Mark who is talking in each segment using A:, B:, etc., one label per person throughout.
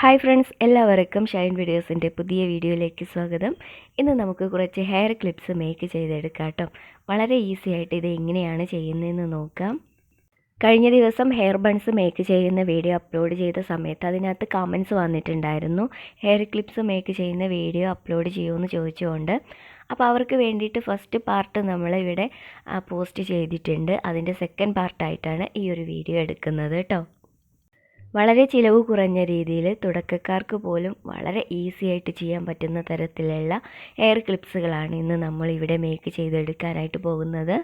A: Hi friends എല്ലാവർക്കും ഷൈൻ വീഡിയോസിന്റെ പുതിയ വീഡിയോയിലേക്ക് സ്വാഗതം. ഇന്ന് നമുക്ക് കുറച്ച് ഹെയർ ക്ലിപ്സ് മേക്ക് ചെയ്തെടുക്കാം കേട്ടോ വളരെ ഈസി ആയിട്ട് ഇത് എങ്ങനെയാണ് ചെയ്യുന്നതെന്ന് നോക്കാം. കഴിഞ്ഞ ദിവസം ഹെയർ ബൺസ് മേക്ക് ചെയ്യുന്ന വീഡിയോ അപ്ലോഡ് ചെയ്ത സമയത്ത് അതിനകത്ത് കമൻസ് വന്നിട്ടുണ്ടായിരുന്നു. ഹെയർ ക്ലിപ്സ് മേക്ക് ചെയ്യുന്ന വീഡിയോ അപ്ലോഡ് ചെയ്യുമെന്ന് ചോദിച്ചുകൊണ്ട്. അപ്പോൾ അവർക്ക് വേണ്ടിയിട്ട് ഫസ്റ്റ് പാർട്ട് നമ്മളിവിടെ പോസ്റ്റ് ചെയ്തിട്ടുണ്ട്. അതിന്റെ സെക്കൻഡ് പാർട്ടായിട്ടാണ് ഈ ഒരു വീഡിയോ എടുക്കുന്നത് കേട്ടോ വളരെ ചിലവ് കുറഞ്ഞ രീതിയിൽ തുടക്കക്കാർക്ക് പോലും വളരെ ഈസി ആയിട്ട് ചെയ്യാൻ പറ്റുന്ന തരത്തിലുള്ള എയർ ക്ലിപ്സുകളാണ് ഇന്ന് നമ്മൾ ഇവിടെ മേക്ക് ചെയ്തെടുക്കാനായിട്ട് പോകുന്നത്.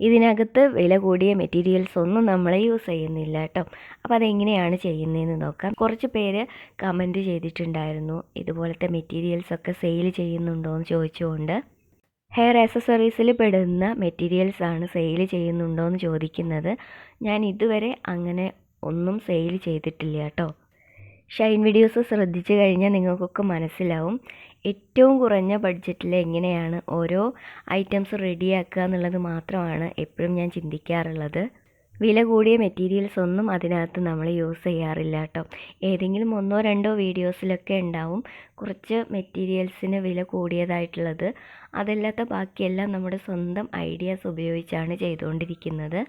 A: ഇതിനകത്ത് വില കൂടിയ മെറ്റീരിയൽസ് ഒന്നും നമ്മൾ യൂസ് ചെയ്യുന്നില്ല കേട്ടോ അപ്പോൾ അതെങ്ങനെയാണ് ചെയ്യുന്നതെന്ന് നോക്കാം. കുറച്ച് പേര് കമന്റ് ചെയ്തിട്ടുണ്ടായിരുന്നു. ഇതുപോലത്തെ മെറ്റീരിയൽസ് ഒക്കെ സെയിൽ ചെയ്യുന്നുണ്ടോ എന്ന് ചോദിച്ചുകൊണ്ട്. ഹെയർ ആക്സസറീസിൽ പെടുന്ന മെറ്റീരിയൽസ് ആണ് സെയിൽ ചെയ്യുന്നുണ്ടോ എന്ന് ചോദിക്കുന്നത്. ഞാൻ ഇതുവരെ അങ്ങനെ ഒന്നും സെയിൽ ചെയ്തിട്ടില്ല കേട്ടോ ഷൈൻ വീഡിയോസ് ശ്രദ്ധിച്ചു കഴിഞ്ഞാൽ നിങ്ങൾക്കൊക്കെ മനസ്സിലാവും ഏറ്റവും കുറഞ്ഞ ബഡ്ജറ്റിൽ എങ്ങനെയാണ് ഓരോ ഐറ്റംസ് റെഡിയാക്കുക എന്നുള്ളത് മാത്രമാണ് എപ്പോഴും ഞാൻ ചിന്തിക്കാറുള്ളത്. വില കൂടിയ മെറ്റീരിയൽസ് ഒന്നും അതിനകത്ത് നമ്മൾ യൂസ് ചെയ്യാറില്ല കേട്ടോ ഏതെങ്കിലും ഒന്നോ രണ്ടോ വീഡിയോസിലൊക്കെ ഉണ്ടാവും കുറച്ച് മെറ്റീരിയൽസിന് വില കൂടിയതായിട്ടുള്ളത്. അതല്ലാത്ത ബാക്കിയെല്ലാം നമ്മുടെ സ്വന്തം ഐഡിയാസ് ഉപയോഗിച്ചാണ് ചെയ്തുകൊണ്ടിരിക്കുന്നത്.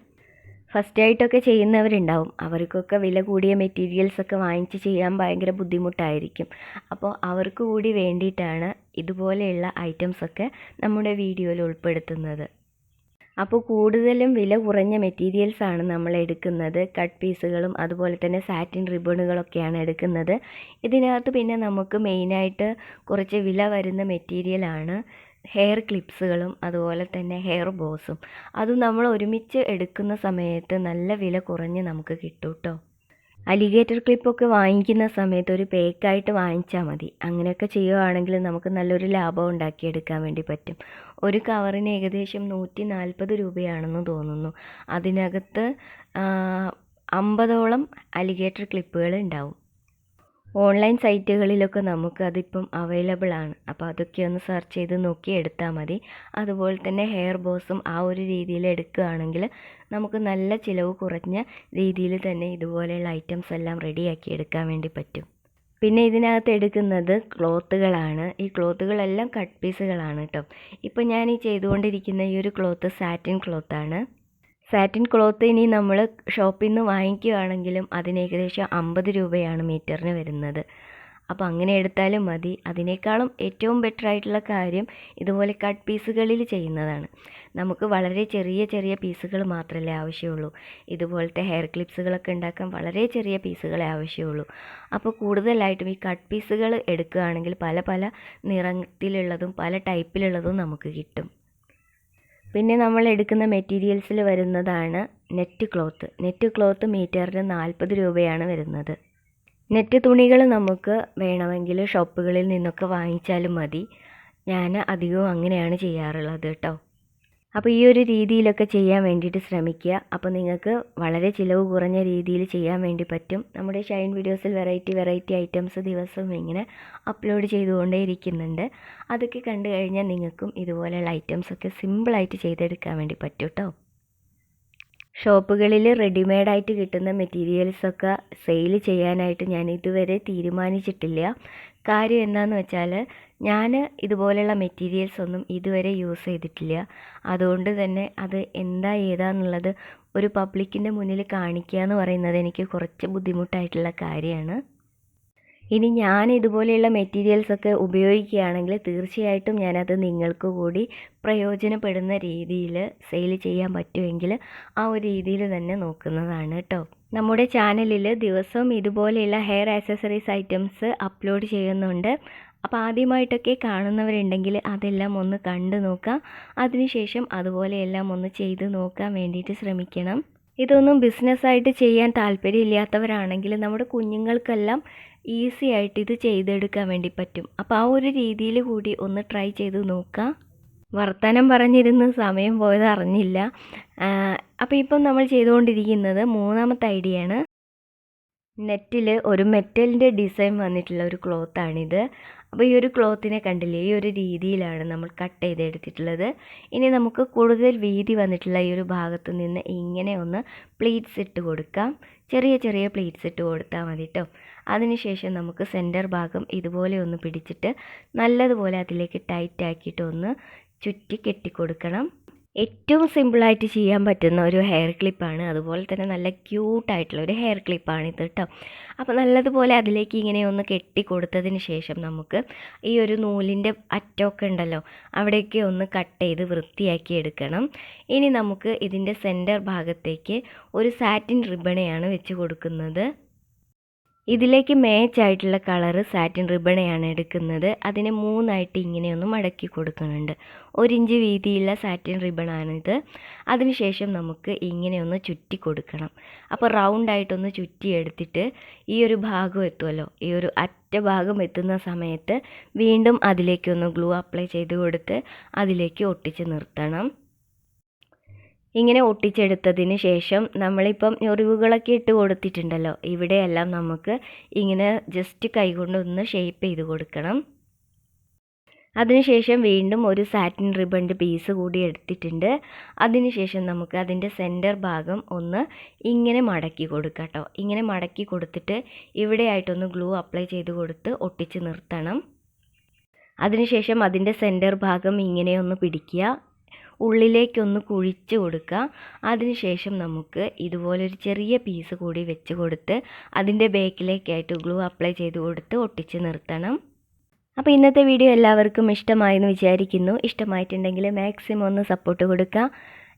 A: ഫസ്റ്റ് ആയിട്ടൊക്കെ ചെയ്യുന്നവരുണ്ടാവും. അവർക്കൊക്കെ വില കൂടിയ മെറ്റീരിയൽസ് ഒക്കെ വാങ്ങിച്ച് ചെയ്യാൻ ഭയങ്കര ബുദ്ധിമുട്ടായിരിക്കും. അപ്പോൾ അവർക്ക് കൂടി വേണ്ടിയിട്ടാണ് ഇതുപോലെയുള്ള ഐറ്റംസ് ഒക്കെ നമ്മുടെ വീഡിയോയിൽ ഉൾപ്പെടുത്തുന്നത്. അപ്പോൾ കൂടുതലും വില കുറഞ്ഞ മെറ്റീരിയൽസ് ആണ് നമ്മൾ എടുക്കുന്നത്. കട്ട് പീസുകളും അതുപോലെ തന്നെ സാറ്റിൻ റിബണുകളൊക്കെയാണ് എടുക്കുന്നത്. ഇതിനകത്ത് പിന്നെ നമുക്ക് മെയിനായിട്ട് കുറച്ച് വില വരുന്ന മെറ്റീരിയലാണ് ഹെയർ ക്ലിപ്സുകളും അതുപോലെ തന്നെ ഹെയർ ബോസും അത് നമ്മൾ ഒരുമിച്ച് എടുക്കുന്ന സമയത്ത് നല്ല വില കുറഞ്ഞ് നമുക്ക് കിട്ടും കേട്ടോ അലിഗേറ്റർ ക്ലിപ്പൊക്കെ വാങ്ങിക്കുന്ന സമയത്ത് ഒരു പേക്കായിട്ട് വാങ്ങിച്ചാൽ മതി. അങ്ങനെയൊക്കെ ചെയ്യുകയാണെങ്കിൽ നമുക്ക് നല്ലൊരു ലാഭം ഉണ്ടാക്കിയെടുക്കാൻ വേണ്ടി പറ്റും. ഒരു കവറിന് ഏകദേശം നൂറ്റി നാൽപ്പത് രൂപയാണെന്ന് തോന്നുന്നു. അതിനകത്ത് അമ്പതോളം അലിഗേറ്റർ ക്ലിപ്പുകൾ ഉണ്ടാവും. ഓൺലൈൻ സൈറ്റുകളിലൊക്കെ നമുക്ക് അതിപ്പം അവൈലബിൾ ആണ് അപ്പോൾ അതൊക്കെ ഒന്ന് സെർച്ച് ചെയ്ത് നോക്കി എടുത്താൽ മതി. അതുപോലെ തന്നെ ഹെയർ ബോസും ആ ഒരു രീതിയിൽ എടുക്കുകയാണെങ്കിൽ നമുക്ക് നല്ല ചിലവ് കുറഞ്ഞ രീതിയിൽ തന്നെ ഇതുപോലെയുള്ള ഐറ്റംസ് എല്ലാം റെഡിയാക്കി എടുക്കാൻ വേണ്ടി പറ്റും. പിന്നെ ഇതിനകത്ത് എടുക്കുന്നത് ക്ലോത്തുകളാണ്. ഈ ക്ലോത്തുകളെല്ലാം കട്ട് പീസുകളാണ് കേട്ടോ. ഇപ്പോൾ ഞാൻ ഈ ചെയ്തുകൊണ്ടിരിക്കുന്ന ഈ ഒരു ക്ലോത്ത് സാറ്റിൻ ക്ലോത്താണ്. സാറ്റിൻ ക്ലോത്ത് ഇനി നമ്മൾ ഷോപ്പിൽ നിന്ന് വാങ്ങിക്കുകയാണെങ്കിലും അതിന് ഏകദേശം അമ്പത് രൂപയാണ് മീറ്ററിന് വരുന്നത്. അപ്പോൾ അങ്ങനെ എടുത്താലും മതി. അതിനേക്കാളും ഏറ്റവും ബെറ്റർ ആയിട്ടുള്ള കാര്യം ഇതുപോലെ കട്ട് പീസുകളിൽ ചെയ്യുന്നതാണ്. നമുക്ക് വളരെ ചെറിയ ചെറിയ പീസുകൾ മാത്രമല്ലേ ആവശ്യമുള്ളൂ. ഇതുപോലത്തെ ഹെയർ ക്ലിപ്സുകളൊക്കെ ഉണ്ടാക്കാൻ വളരെ ചെറിയ പീസുകളെ ആവശ്യമുള്ളൂ. അപ്പോൾ കൂടുതലായിട്ടും ഈ കട്ട് പീസുകൾ എടുക്കുകയാണെങ്കിൽ പല പല നിറത്തിലുള്ളതും പല ടൈപ്പിലുള്ളതും നമുക്ക് കിട്ടും. പിന്നെ നമ്മൾ എടുക്കുന്ന മെറ്റീരിയൽസിൽ വരുന്നതാണ് നെറ്റ് ക്ലോത്ത്. നെറ്റ് ക്ലോത്ത് മീറ്ററിന് നാൽപ്പത് രൂപയാണ് വരുന്നത്. നെറ്റ് തുണികൾ നമുക്ക് വേണമെങ്കിൽ ഷോപ്പുകളിൽ നിന്നൊക്കെ വാങ്ങിച്ചാലും മതി. ഞാൻ അധികവും അങ്ങനെയാണ് ചെയ്യാറുള്ളത് കേട്ടോ. അപ്പോൾ ഈ ഒരു രീതിയിലൊക്കെ ചെയ്യാൻ വേണ്ടിയിട്ട് ശ്രമിക്കുക. അപ്പോൾ നിങ്ങൾക്ക് വളരെ ചിലവ് കുറഞ്ഞ രീതിയിൽ ചെയ്യാൻ വേണ്ടി പറ്റും. നമ്മുടെ ഷൈൻ വീഡിയോസിൽ വെറൈറ്റി വെറൈറ്റി ഐറ്റംസ് ദിവസവും ഇങ്ങനെ അപ്ലോഡ് ചെയ്തുകൊണ്ടേ ഇരിക്കുന്നുണ്ട്. അതൊക്കെ കണ്ടു കഴിഞ്ഞാൽ നിങ്ങൾക്കും ഇതുപോലെയുള്ള ഐറ്റംസൊക്കെ സിമ്പിളായിട്ട് ചെയ്തെടുക്കാൻ വേണ്ടി പറ്റും കേട്ടോ ഷോപ്പുകളിൽ റെഡിമെയ്ഡായിട്ട് കിട്ടുന്ന മെറ്റീരിയൽസൊക്കെ സെയിൽ ചെയ്യാനായിട്ട് ഞാൻ ഇതുവരെ തീരുമാനിച്ചിട്ടില്ല. കാര്യം എന്താണെന്ന് വെച്ചാൽ ഞാൻ ഇതുപോലെയുള്ള മെറ്റീരിയൽസ് ഒന്നും ഇതുവരെ യൂസ് ചെയ്തിട്ടില്ല. അതുകൊണ്ട് തന്നെ അത് എന്താ ഏതാന്നുള്ളത് ഒരു പബ്ലിക്കിന്റെ മുന്നിൽ കാണിക്കുക എന്ന് പറയുന്നത് എനിക്ക് കുറച്ച് ബുദ്ധിമുട്ടായിട്ടുള്ള കാര്യമാണ്. ഇനി ഞാൻ ഇതുപോലെയുള്ള മെറ്റീരിയൽസ് ഒക്കെ ഉപയോഗിക്കുകയാണെങ്കിൽ തീർച്ചയായിട്ടും ഞാനത് നിങ്ങൾക്ക് കൂടി പ്രയോജനപ്പെടുന്ന രീതിയിൽ സെയിൽ ചെയ്യാൻ പറ്റുമെങ്കിൽ ആ ഒരു രീതിയിൽ തന്നെ നോക്കുന്നതാണ് കേട്ടോ നമ്മുടെ ചാനലിൽ ദിവസവും ഇതുപോലെയുള്ള ഹെയർ ആക്സസറീസ് ഐറ്റംസ് അപ്ലോഡ് ചെയ്യുന്നുണ്ട്. അപ്പോൾ ആദ്യമായിട്ടൊക്കെ കാണുന്നവരുണ്ടെങ്കിൽ അതെല്ലാം ഒന്ന് കണ്ടു നോക്കാം. അതിനുശേഷം അതുപോലെയെല്ലാം ഒന്ന് ചെയ്തു നോക്കാൻ വേണ്ടിയിട്ട് ശ്രമിക്കണം. ഇതൊന്നും ബിസിനസ്സായിട്ട് ചെയ്യാൻ താല്പര്യമില്ലാത്തവരാണെങ്കിൽ നമ്മുടെ കുഞ്ഞുങ്ങൾക്കെല്ലാം ഈസി ആയിട്ട് ഇത് ചെയ്തെടുക്കാൻ വേണ്ടി പറ്റും. അപ്പോൾ ആ ഒരു രീതിയിൽ കൂടി ഒന്ന് ട്രൈ ചെയ്ത് നോക്കാം. വർത്തമാനം പറഞ്ഞിരുന്ന് സമയം പോയത് അറിഞ്ഞില്ല. അപ്പോൾ ഇപ്പം നമ്മൾ ചെയ്തുകൊണ്ടിരിക്കുന്നത് മൂന്നാമത്തെ ഐഡിയ ആണ്. നെറ്റിൽ ഒരു മെറ്റലിന്റെ ഡിസൈൻ വന്നിട്ടുള്ള ഒരു ക്ലോത്താണിത് അപ്പോൾ ഈ ഒരു ക്ലോത്തിനെ കണ്ടില്ലേ? ഈ ഒരു രീതിയിലാണ് നമ്മൾ കട്ട് ചെയ്തെടുത്തിട്ടുള്ളത്. ഇനി നമുക്ക് കൂടുതൽ വീതി വന്നിട്ടുള്ള ഈ ഒരു ഭാഗത്തു നിന്ന് ഇങ്ങനെ ഒന്ന് പ്ലീറ്റ്സ് ഇട്ട് കൊടുക്കാം. ചെറിയ ചെറിയ പ്ലീറ്റ്സ് ഇട്ട് കൊടുത്താൽ മതി കേട്ടോ അതിനുശേഷം നമുക്ക് സെന്റർ ഭാഗം ഇതുപോലെ ഒന്ന് പിടിച്ചിട്ട് നല്ലതുപോലെ അതിലേക്ക് ടൈറ്റ് ആക്കിയിട്ട് ഒന്ന് ചുറ്റി കെട്ടിക്കൊടുക്കണം. ഏറ്റവും സിമ്പിളായിട്ട് ചെയ്യാൻ പറ്റുന്ന ഒരു ഹെയർ ക്ലിപ്പാണ് അതുപോലെ തന്നെ നല്ല ക്യൂട്ടായിട്ടുള്ള ഒരു ഹെയർ ക്ലിപ്പാണ് ഇത് കേട്ടോ അപ്പോൾ നല്ലതുപോലെ അതിലേക്ക് ഇങ്ങനെ ഒന്ന് കെട്ടി കൊടുത്തതിന് ശേഷം നമുക്ക് ഈ ഒരു നൂലിന്റെ അറ്റമൊക്കെ ഉണ്ടല്ലോ അവിടെയൊക്കെ ഒന്ന് കട്ട് ചെയ്ത് വൃത്തിയാക്കി എടുക്കണം. ഇനി നമുക്ക് ഇതിന്റെ സെന്റർ ഭാഗത്തേക്ക് ഒരു സാറ്റിൻ റിബണയാണ് വെച്ച് കൊടുക്കുന്നത്. ഇതിലേക്ക് മാച്ച് ആയിട്ടുള്ള കളറ് സാറ്റിൻ റിബണയാണ് എടുക്കുന്നത്. അതിനെ മൂന്നായിട്ട് ഇങ്ങനെയൊന്ന് മടക്കി കൊടുക്കുന്നുണ്ട്. ഒരിഞ്ച് വീതിയുള്ള സാറ്റിൻ റിബണാണിത് അതിനുശേഷം നമുക്ക് ഇങ്ങനെ ഒന്ന് ചുറ്റി കൊടുക്കണം. അപ്പോൾ റൗണ്ടായിട്ടൊന്ന് ചുറ്റി എടുത്തിട്ട് ഈ ഒരു ഭാഗം എത്തുമല്ലോ ഈ ഒരു അറ്റ ഭാഗം എത്തുന്ന സമയത്ത് വീണ്ടും അതിലേക്കൊന്ന് ഗ്ലൂ അപ്ലൈ ചെയ്ത് കൊടുത്ത് അതിലേക്ക് ഒട്ടിച്ച് നിർത്തണം. ഇങ്ങനെ ഒട്ടിച്ചെടുത്തതിന് ശേഷം നമ്മളിപ്പം ഞൊറിവുകളൊക്കെ ഇട്ട് കൊടുത്തിട്ടുണ്ടല്ലോ. ഇവിടെയെല്ലാം നമുക്ക് ഇങ്ങനെ ജസ്റ്റ് കൈകൊണ്ട് ഒന്ന് ഷേപ്പ് ചെയ്ത് കൊടുക്കണം. അതിനുശേഷം വീണ്ടും ഒരു സാറ്റിൻ റിബണിന്റെ പീസ് കൂടി എടുത്തിട്ടുണ്ട്. അതിനുശേഷം നമുക്ക് അതിന്റെ സെന്റർ ഭാഗം ഒന്ന് ഇങ്ങനെ മടക്കി കൊടുക്കാം കേട്ടോ ഇങ്ങനെ മടക്കി കൊടുത്തിട്ട് ഇവിടെയായിട്ടൊന്ന് ഗ്ലൂ അപ്ലൈ ചെയ്ത് കൊടുത്ത് ഒട്ടിച്ച് നിർത്തണം. അതിനുശേഷം അതിന്റെ സെന്റർ ഭാഗം ഇങ്ങനെയൊന്ന് പിടിക്കുക. ഉള്ളിലേക്കൊന്ന് കുഴിച്ച് കൊടുക്കുക. അതിനുശേഷം നമുക്ക് ഇതുപോലൊരു ചെറിയ പീസ് കൂടി വെച്ച് കൊടുത്ത് അതിന്റെ ബേക്കിലേക്കായിട്ട് ഗ്ലൂ അപ്ലൈ ചെയ്ത് കൊടുത്ത് ഒട്ടിച്ച് നിർത്തണം. അപ്പോൾ ഇന്നത്തെ വീഡിയോ എല്ലാവർക്കും ഇഷ്ടമായെന്ന് വിചാരിക്കുന്നു. ഇഷ്ടമായിട്ടുണ്ടെങ്കിൽ മാക്സിമം ഒന്ന് സപ്പോർട്ട് കൊടുക്കുക.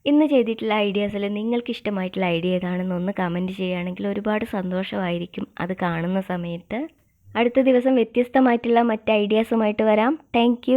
A: ഇന്ന് ചെയ്തിട്ടുള്ള ഐഡിയാസിൽ നിങ്ങൾക്ക് ഇഷ്ടമായിട്ടുള്ള ഐഡിയ ഏതാണെന്ന് ഒന്ന് കമന്റ് ചെയ്യുകയാണെങ്കിൽ ഒരുപാട് സന്തോഷമായിരിക്കും അത് കാണുന്ന സമയത്ത്. അടുത്ത ദിവസം വ്യത്യസ്തമായിട്ടുള്ള മറ്റ് ഐഡിയാസുമായിട്ട് വരാം. താങ്ക്